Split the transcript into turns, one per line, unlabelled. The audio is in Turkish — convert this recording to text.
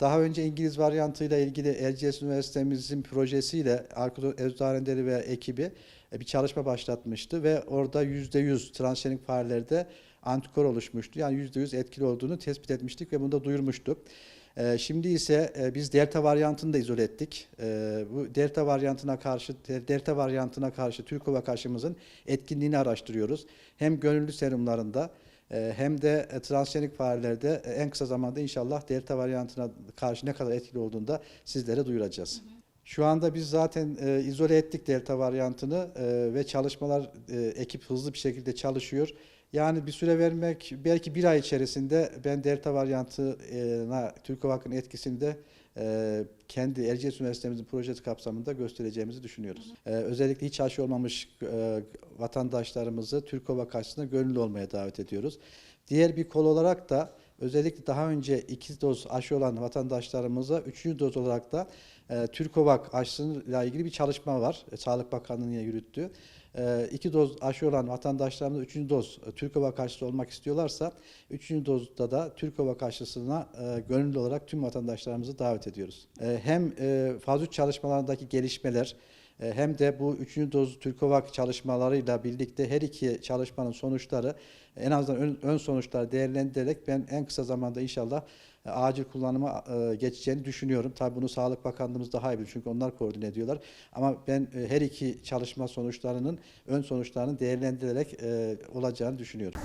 Daha önce İngiliz varyantıyla ilgili Erciyes Üniversitemizin projesiyle Arkadaş Eczaneleri ve ekibi e, bir çalışma başlatmıştı ve orada %100 transjenik farelerde antikor oluşmuştu. Yani %100 etkili olduğunu tespit etmiştik ve bunu da duyurmuştuk. E, Şimdi ise e, biz delta varyantını da izole ettik. Bu delta varyantına karşı delta varyantına karşı Türkova karşımızın etkinliğini araştırıyoruz. Hem gönüllü serumlarında hem de e, transjenik farelerde e, en kısa zamanda inşallah delta varyantına karşı ne kadar etkili olduğunu da sizlere duyuracağız. Şu anda biz zaten e, izole ettik delta varyantını e, ve çalışmalar e, ekip hızlı bir şekilde çalışıyor. Yani bir süre vermek belki bir ay içerisinde ben delta varyantına Türkovak'ın etkisini de e, kendi Erciyes Üniversitemizin projesi kapsamında göstereceğimizi düşünüyoruz. E, özellikle hiç aşı olmamış e, vatandaşlarımızı Türkovak aşısına gönüllü olmaya davet ediyoruz. Diğer bir kol olarak da özellikle daha önce iki doz aşı olan vatandaşlarımıza üçüncü doz olarak da e, Türkovak aşısıyla ilgili bir çalışma var. E, Sağlık Bakanlığı'nın yürüttüğü. E, iki doz aşı olan vatandaşlarımız üçüncü doz e, Türkovak aşısı olmak istiyorlarsa üçüncü dozda da Türkovak aşısına e, gönüllü olarak tüm vatandaşlarımızı davet ediyoruz. Hem faz 3 çalışmalarındaki gelişmeler hem de bu üçüncü doz Türkovak çalışmalarıyla birlikte her iki çalışmanın sonuçları en azından ön, ön sonuçlar değerlendirilerek ben en kısa zamanda inşallah acil kullanıma geçeceğini düşünüyorum. Tabii bunu Sağlık Bakanlığımız daha iyi bilir çünkü onlar koordine ediyorlar. Ama ben her iki çalışma sonuçlarının ön sonuçlarının değerlendirilerek e, olacağını düşünüyorum.